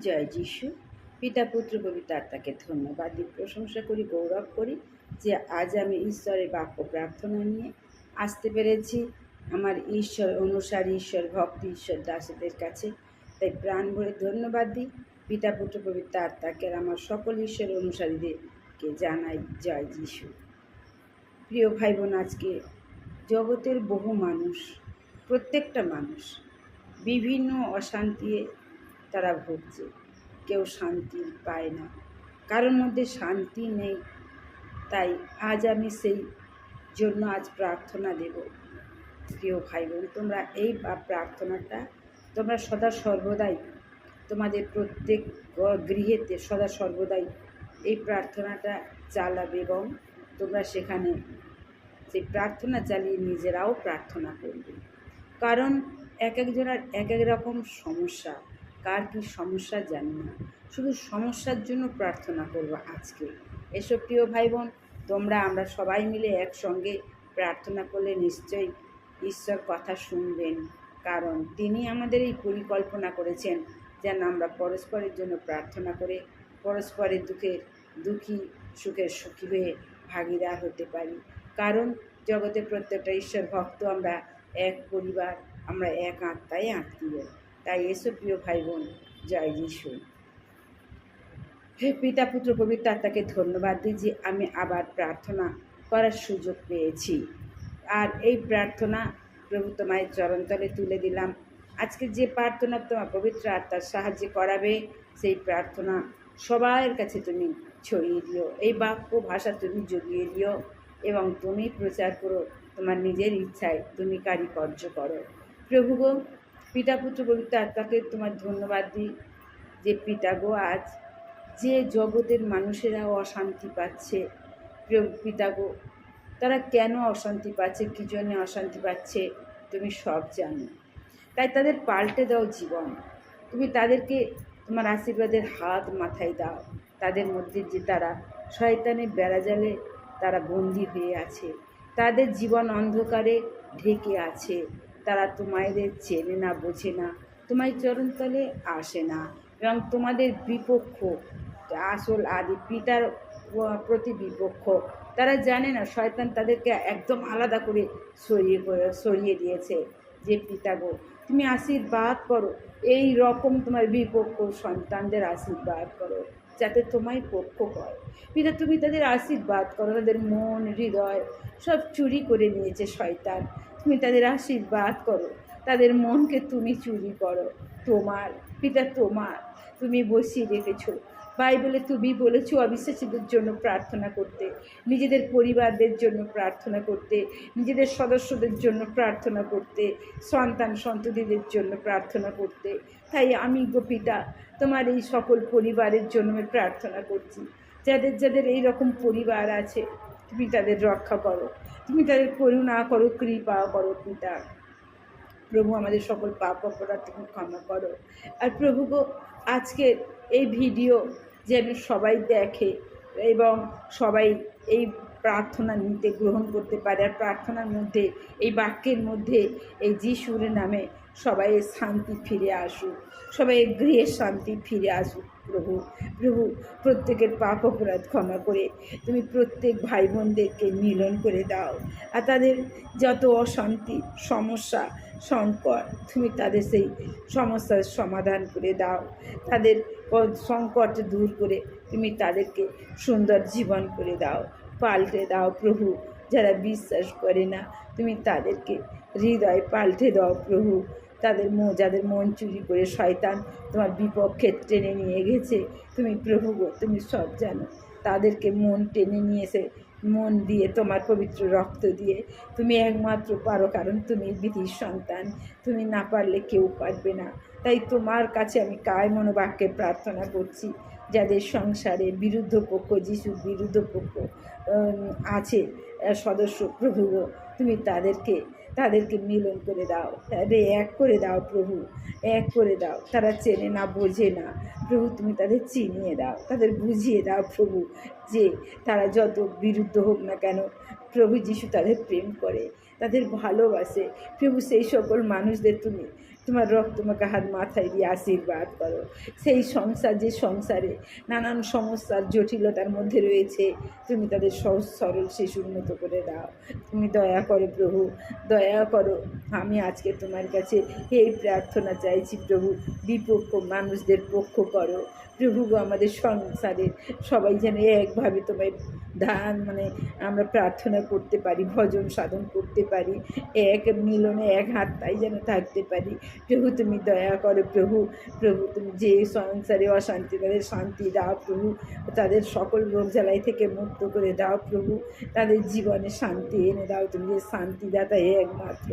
জয় যিশু। পিতা, পুত্র, পবিত্র ধন্যবাদ দিই প্রশংসা করি, গৌরব করি যে আজ আমি ঈশ্বরের বাক্য প্রার্থনা নিয়ে আসতে পেরেছি। আমার ঈশ্বর অনুসারী, ঈশ্বর ভক্তি, ঈশ্বর দাসীদের কাছে তাই প্রাণ ভরে ধন্যবাদ দিই। পিতা, পুত্র, পবিত্র আত্মাকে আমার সকল ঈশ্বর অনুসারীদেরকে জানাই জয় যিশু। প্রিয় ভাই বোন আজকে জগতের বহু মানুষ, প্রত্যেকটা মানুষ বিভিন্ন অশান্তি তারা ভুগছে। কেউ শান্তি পায় না। কারোর মধ্যে শান্তি নেই। তাই আজ আমি সেই জন্য আজ প্রার্থনা দেব। প্রিয় ভাই বোন তোমরা এই প্রার্থনাটা তোমরা সদা সর্বদাই তোমাদের প্রত্যেক গৃহেতে সদা সর্বদাই এই প্রার্থনাটা চালাবে এবং তোমরা সেখানে সেই প্রার্থনা চালিয়ে নিজেরাও প্রার্থনা করবে। কারণ এক একজনের এক এক রকম সমস্যা। কার কী সমস্যা জানি না। শুধু সমস্যার জন্য প্রার্থনা করব আজকে। এসব প্রিয় ভাই বোন তোমরা আমরা সবাই মিলে একসঙ্গে প্রার্থনা করলে নিশ্চয়ই ঈশ্বর কথা শুনবেন। কারণ তিনি আমাদের এই পরিকল্পনা করেছেন যেন আমরা পরস্পরের জন্য প্রার্থনা করে পরস্পরের দুঃখের দুঃখী, সুখের সুখী হয়ে ভাগিদার হতে পারি। কারণ জগতে প্রত্যেকটা ঈশ্বর ভক্ত, আমরা এক পরিবার, আমরা এক আত্মায় আত্মীয়। তাই এসো প্রিয় ভাই বোন জয় যিশু। হে পিতা, পুত্র, পবিত্র আত্মাকে ধন্যবাদ দিই যে আমি আবার প্রার্থনা করার সুযোগ পেয়েছি। আর এই প্রার্থনা প্রভু তোমায় চরণতলে তুলে দিলাম। আজকে যে প্রার্থনা তোমার পবিত্র আত্মার সাহায্যে করাবে, সেই প্রার্থনা সবার কাছে তুমি ছড়িয়ে দিও। এই বাক্য ভাষা তুমি জগিয়ে দিও এবং তুমি প্রচার করো। তোমার নিজের ইচ্ছায় তুমি কারিকর্য করো। প্রভু গো পিতা পুত্র পবিত্র আত্মাকে তোমার ধন্যবাদ দিই যে পিতা গো, আজ যে জগতের মানুষেরা অশান্তি পাচ্ছে, প্রিয় পিতা গো, তারা কেন অশান্তি পাচ্ছে, কী জন্য অশান্তি পাচ্ছে, তুমি সব জানো। তাই তাদের পাল্টে দাও জীবন। তুমি তাদেরকে তোমার আশীর্বাদের হাত মাথায় দাও। তাদের মধ্যে যে তারা শয়তানের বেড়াজালে তারা বন্দি হয়ে আছে, তাদের জীবন অন্ধকারে ঢেকে আছে। তারা তোমাদের চেনে না, বোঝে না তোমার চরণতলে আসে না। এবং তোমাদের বিপক্ষ, আসল আদি পিতার প্রতি বিপক্ষ, তারা জানে না, শয়তান তাদেরকে একদম আলাদা করে সরিয়ে সরিয়ে দিয়েছে যে পিতা গো, তুমি আশীর্বাদ করো। এই রকম তোমার বিপক্ষ, সন্তানদের আশীর্বাদ করো, যাতে তোমায় পক্ষ হয়। পিতা, তুমি তাদের আশীর্বাদ করো, তাদের মন, হৃদয় সব চুরি করে নিয়েছে শয়তান। তুমি তাদের আশীর্বাদ করো। তাদের মনকে তুমি চুরি করো। তোমার, পিতা তোমার, তুমি বসিয়ে রেখেছো। বাইবেলে তুমি বলেছ, অবিশ্বাসীদের জন্য প্রার্থনা করতে, নিজেদের পরিবারদের জন্য প্রার্থনা করতে, নিজেদের সদস্যদের জন্য প্রার্থনা করতে, সন্তান সন্ততিদের জন্য প্রার্থনা করতে। তাই আমি গোপিতা তোমার এই সকল পরিবারের জন্য প্রার্থনা করছি। যাদের যাদের এই রকম পরিবার আছে তুমি তাদের রক্ষা করো। তুমি তাদের করুণা করো, কৃপা করো পিতা। প্রভু আমাদের সকল পাপ অপরাধ তুমি ক্ষমা করো। আর প্রভু গো আজকের এই ভিডিও যেন সবাই দেখে এবং সবাই এই প্রার্থনা নিতে গ্রহণ করতে পারে, আর প্রার্থনার মধ্যে, এই বাক্যের মধ্যে এই যিশুর নামে সবাই শান্তি ফিরে আসুক, সবাই গৃহের শান্তি ফিরে আসুক, প্রভু প্রভু, প্রত্যেকের পাপ অপরাধ ক্ষমা করে তুমি প্রত্যেক ভাই বোনদেরকে মিলন করে দাও। আর তাদের যত অশান্তি, সমস্যা, সংকট, তুমি তাদের সেই সমস্যার সমাধান করে দাও। তাদের সংকট দূর করে তুমি তাদেরকে সুন্দর জীবন করে দাও। পাল্টে দাও প্রভু, যারা বিশ্বাস করে না, তুমি তাদেরকে হৃদয় পাল্টে দাও প্রভু। তাদের মো যাদের মন চুরি করে শয়তান তোমার বিপক্ষে টেনে নিয়ে গেছে। তুমি প্রভু গো তুমি সব জানো। তাদেরকে মন টেনে নিয়ে এসে মন দিয়ে তোমার পবিত্র রক্ত দিয়ে। তুমি একমাত্র পারো কারণ তুমি বিধির সন্তান। তুমি না পারলে কেউ পারবে না। তাই তোমার কাছে আমি কায় মনোবাক্যে প্রার্থনা করছি যাদের সংসারে বিরুদ্ধ পক্ষ যিশুর বিরুদ্ধ পক্ষ আছে সদস্য প্রভু গো, তুমি তাদেরকে তাদেরকে মিলন করে দাও। তাদের এক করে দাও প্রভু, এক করে দাও। তারা চেনে না, বোঝে না। প্রভু, তুমি তাদের চিনিয়ে দাও, তাদের বুঝিয়ে দাও প্রভু, যে তারা যত বিরুদ্ধ হোক না কেন, প্রভু যিশু তাদের প্রেম করে, তাদের ভালোবাসে। প্রভু, সেই সকল মানুষদের তুমি তোমার রক্তমাকে হাত মাথায় দিয়ে আশীর্বাদ করো। সেই সংসার, যে সংসারে নানান সমস্যার জটিলতার মধ্যে রয়েছে, তুমি তাদের সহজ সরল শেষ উন্নত করে দাও। তুমি দয়া করো প্রভু, দয়া করো। আমি আজকে তোমার কাছে এই প্রার্থনা চাইছি প্রভু, বিপক্ষ মানুষদের পক্ষ করো। প্রভু আমাদের সংসারে। সবাই যেন একভাবে তোমায় ধান মানে আমরা প্রার্থনা করতে পারি, ভজন সাধন করতে পারি, এক মিলনে এক হাতটাই যেন থাকতে পারি। প্রভু, তুমি দয়া করো, প্রভু প্রভু, তুমি যে সংসারে অশান্তি, তাদের শান্তি দাও প্রভু। তাদের সকল রোগ জ্বালাই থেকে মুক্ত করে দাও প্রভু। তাদের জীবনে শান্তি এনে দাও, তুমি যে শান্তিদাতা একমাত্র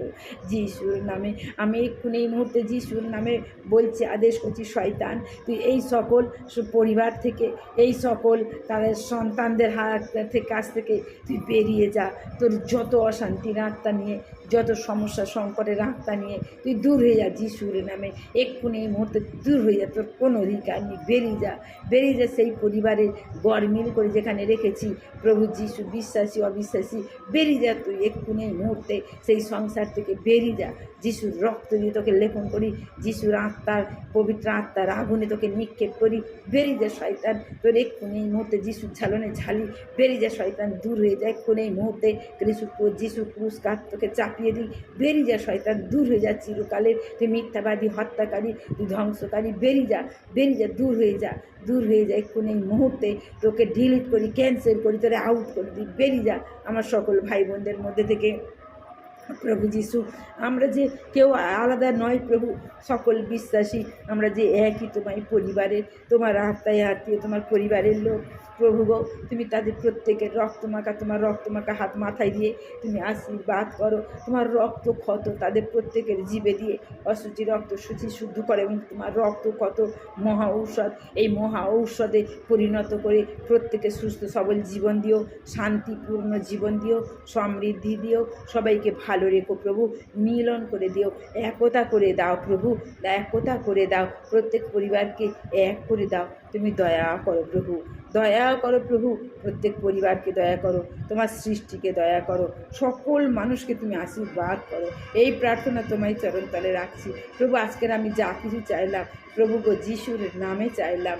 যিশুর নামে। আমি এক্ষুনি এই মুহূর্তে যিশুর নামে বলছি, আদেশ করছি, শয়তান, তুই এই সকল পরিবার থেকে এই সকল তাদের সন্তানদের হাত থেকে, কাছ থেকে তুই বেরিয়ে যা। তোর যত অশান্তির আত্মা নিয়ে, যত সমস্যা, সংকটের আত্মা নিয়ে তুই দূর হয়ে যা যিশুর নামে। এক্ষুনি এই মুহূর্তে দূর হয়ে যা, তোর কোনো অধিকার নেই। বেরিয়ে যা। বেরিয়ে যা সেই পরিবারের গড়মিল করে যেখানে রেখেছি। প্রভু যিশু বিশ্বাসী, অবিশ্বাসী, বেরিয়ে যা তুই এক্ষুনি এই মুহূর্তে সেই সংসার থেকে বেরিয়ে যা। যিশুর রক্ত দিয়ে তোকে লেপন করি। যিশুর আত্মার, পবিত্র আত্মার আগুনে তোকে নিক্ষেপ করি। বেরিয়ে যা শয়তান। তোর এক্ষুনি এই মুহূর্তে যিশুর ঝালনে ঝালি, বেরিয়ে যা শয়তান, দূর হয়ে যায় এক্ষুনি এই মুহূর্তে। যিশু যিশু পুরস্কার তোকে চাপিয়ে দিই, বেরিয়ে যা শয়তান, দূর হয়ে যা চিরকালের তুই মিথ্যাবাদী, হত্যাকারী, তুই ধ্বংসকারী, বেরিয়ে যা বেরিয়ে যা, দূর হয়ে যা, দূর হয়ে যা এক্ষুনি এই মুহূর্তে। তোকে ডিলিট করি ক্যান্সেল করি, তোরে আউট করে দিই, বেরিয়ে যা। আমার সকল ভাই বোনদের মধ্যে থেকে প্রভু যিশু, আমরা যে কেউ আলাদা নয় প্রভু, সকল বিশ্বাসী, আমরা যে একই তোমার পরিবারের, তোমার আত্মায় আত্মীয়, তোমার পরিবারের লোক। প্রভু গো, তুমি তাদের প্রত্যেকের রক্তমাখা, তোমার রক্তমাখা হাত মাথায় দিয়ে তুমি আশীর্বাদ করো। তোমার রক্ত ক্ষত তাদের প্রত্যেকের জীবে দিয়ে অসুচি রক্ত শুচি শুদ্ধ করে এবং তোমার রক্ত ক্ষত মহা ঔষধ, এই মহা ঔষধে পরিণত করে প্রত্যেকে সুস্থ সবল জীবন দিও, শান্তিপূর্ণ জীবন দিও, সমৃদ্ধি দিও। সবাইকে ভালো রেখো প্রভু, মিলন করে দিও, একতা করে দাও প্রভু, একতা করে দাও, প্রত্যেক পরিবারকে এক করে দাও, তুমি দয়া করো প্রভু, দয়া করো প্রভু, প্রত্যেক পরিবারকে দয়া করো, তোমার সৃষ্টিকে দয়া করো, সকল মানুষকে তুমি আশীর্বাদ করো, এই প্রার্থনা তোমায় চরণতলে রাখছি, প্রভু আজকের আমি যা কিছু চাইলাম, প্রভু গো, যিশুর নামে চাইলাম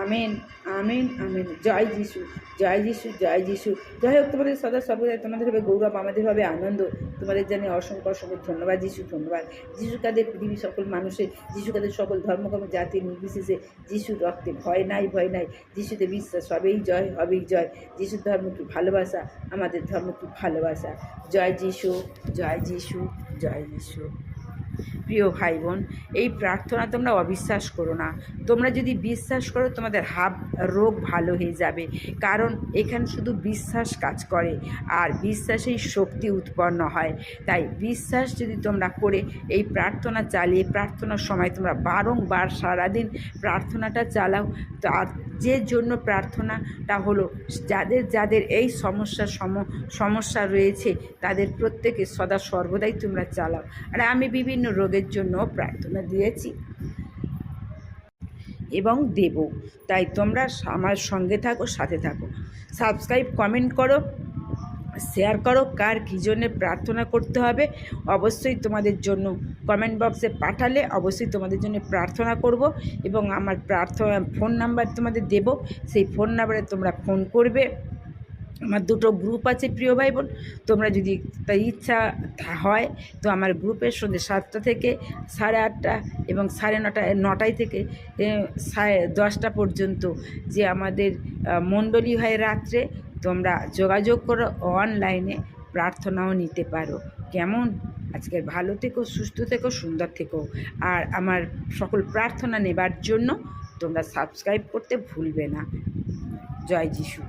আমেন আমেন আমেন। জয় যিশু জয় যিশু জয় যিশু। যাই হোক, তোমাদের সদা সর্বদাই তোমাদের হবে গৌরব, আমাদের হবে আনন্দ। তোমাদের জানি অসংখ্য অসংখ্য ধন্যবাদ, যিশু ধন্যবাদ। যিশু কাদের পৃথিবীর সকল মানুষের, যিশু কাদের সকল ধর্মকর্ম জাতি, নির্বিশেষে যিশুর রক্তে ভয় নাই ভয় নাই। যিশুতে বিশ্বাস হবেই জয় হবেই জয়। যিশুর ধর্ম কি ভালোবাসা? আমাদের ধর্ম কি ভালোবাসা? জয় যিশু জয় যিশু জয় যিশু। প্রিয় ভাই বোন এই প্রার্থনা তোমরা অবিশ্বাস করো না। তোমরা যদি বিশ্বাস করো, তোমাদের হাব রোগ ভালো হয়ে যাবে। কারণ এখানে শুধু বিশ্বাস কাজ করে, আর বিশ্বাসেই শক্তি উৎপন্ন হয়। তাই বিশ্বাস যদি তোমরা করে, এই প্রার্থনা চালিয়ে, প্রার্থনার সময় তোমরা বারংবার সারাদিন প্রার্থনাটা চালাও, তার যে জন্য প্রার্থনাটা হলো, যাদের যাদের এই সমস্যা সম, সমস্যা রয়েছে, তাদের প্রত্যেকে সদা সর্বদাই তোমরা চালাও। আর আমি বিভিন্ন রোগের জন্য প্রার্থনা দিয়েছি। এবং দেব। তাই তোমরা আমার সঙ্গে থাকো, সাথে থাকো। সাবস্ক্রাইব, কমেন্ট করো। শেয়ার করো, কার কী জন্যে প্রার্থনা করতে হবে, অবশ্যই তোমাদের জন্য কমেন্ট বক্সে পাঠালে অবশ্যই তোমাদের জন্য প্রার্থনা করব এবং আমার প্রার্থনা ফোন নাম্বার তোমাদের দেব, সেই ফোন নাম্বারে তোমরা ফোন করবে। আমার দুটো গ্রুপ আছে প্রিয় ভাই বোন তোমরা যদি তা ইচ্ছা হয়, তো আমার গ্রুপের সন্ধ্যে সাতটা থেকে সাড়ে আটটা এবং সাড়ে নটা নটায় থেকে সাড়ে দশটা পর্যন্ত যে আমাদের মণ্ডলী হয় রাত্রে তোমরা যোগাযোগ করো অনলাইনে প্রার্থনাও নিতে পারো। কেমন? আজকে ভালো থেকো, সুস্থ থেকো, সুন্দর থেকো। আর আমার সকল প্রার্থনা নেবার জন্য তোমরা সাবস্ক্রাইব করতে ভুলবে না। জয় যিশু।